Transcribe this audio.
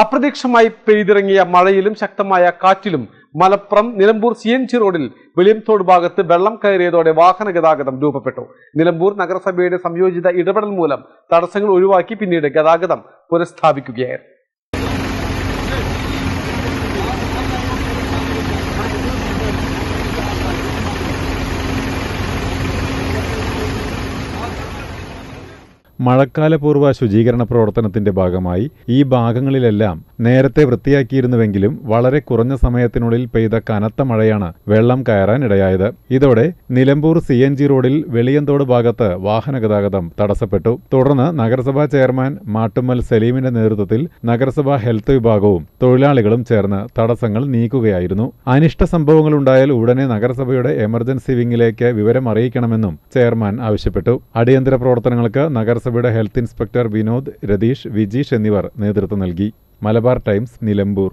അപ്രതീക്ഷമായി പെയ്തിറങ്ങിയ മഴയിലും ശക്തമായ കാറ്റിലും Malappuram Nilambur C N G റോഡിൽ വെളിയംതോട് ഭാഗത്ത് വെള്ളം കയറിയതോടെ വാഹന ഗതാഗതം രൂപപ്പെട്ടു. നിലമ്പൂർ നഗരസഭയുടെ സംയോജിത ഇടപെടൽ മൂലം തടസ്സങ്ങൾ ഒഴിവാക്കി പിന്നീട് ഗതാഗതം പുനഃസ്ഥാപിക്കുകയായിരുന്നു. മഴക്കാലപൂർവ ശുചീകരണ പ്രവർത്തനത്തിന്റെ ഭാഗമായി ഈ ഭാഗങ്ങളിലെല്ലാം നേരത്തെ വൃത്തിയാക്കിയിരുന്നുവെങ്കിലും വളരെ കുറഞ്ഞ സമയത്തിനുള്ളിൽ പെയ്ത കനത്ത മഴയാണ് വെള്ളം കയറാൻ ഇടയായത് ഇതോടെ നിലമ്പൂർ സി എൻ ജി റോഡിൽ വെളിയന്തോട് ഭാഗത്ത് വാഹന ഗതാഗതം തടസ്സപ്പെട്ടു. തുടർന്ന് നഗരസഭാ ചെയർമാൻ മാട്ടുമ്മൽ സലീമിന്റെ നേതൃത്വത്തിൽ നഗരസഭാ ഹെൽത്ത് വിഭാഗവും തൊഴിലാളികളും ചേർന്ന് തടസ്സങ്ങൾ നീക്കുകയായിരുന്നു. അനിഷ്ട സംഭവങ്ങൾ ഉണ്ടായാൽ ഉടനെ നഗരസഭയുടെ എമർജൻസി വിങ്ങിലേക്ക് വിവരം അറിയിക്കണമെന്നും ചെയർമാൻ ആവശ്യപ്പെട്ടു. അടിയന്തര പ്രവർത്തനങ്ങൾക്ക് നഗരസഭയുടെ ഹെൽത്ത് ഇൻസ്പെക്ടർ വിനോദ് രതീഷ് വിജീഷ് എന്നിവർ നേതൃത്വം നൽകി. മലബാർ ടൈംസ് നിലമ്പൂർ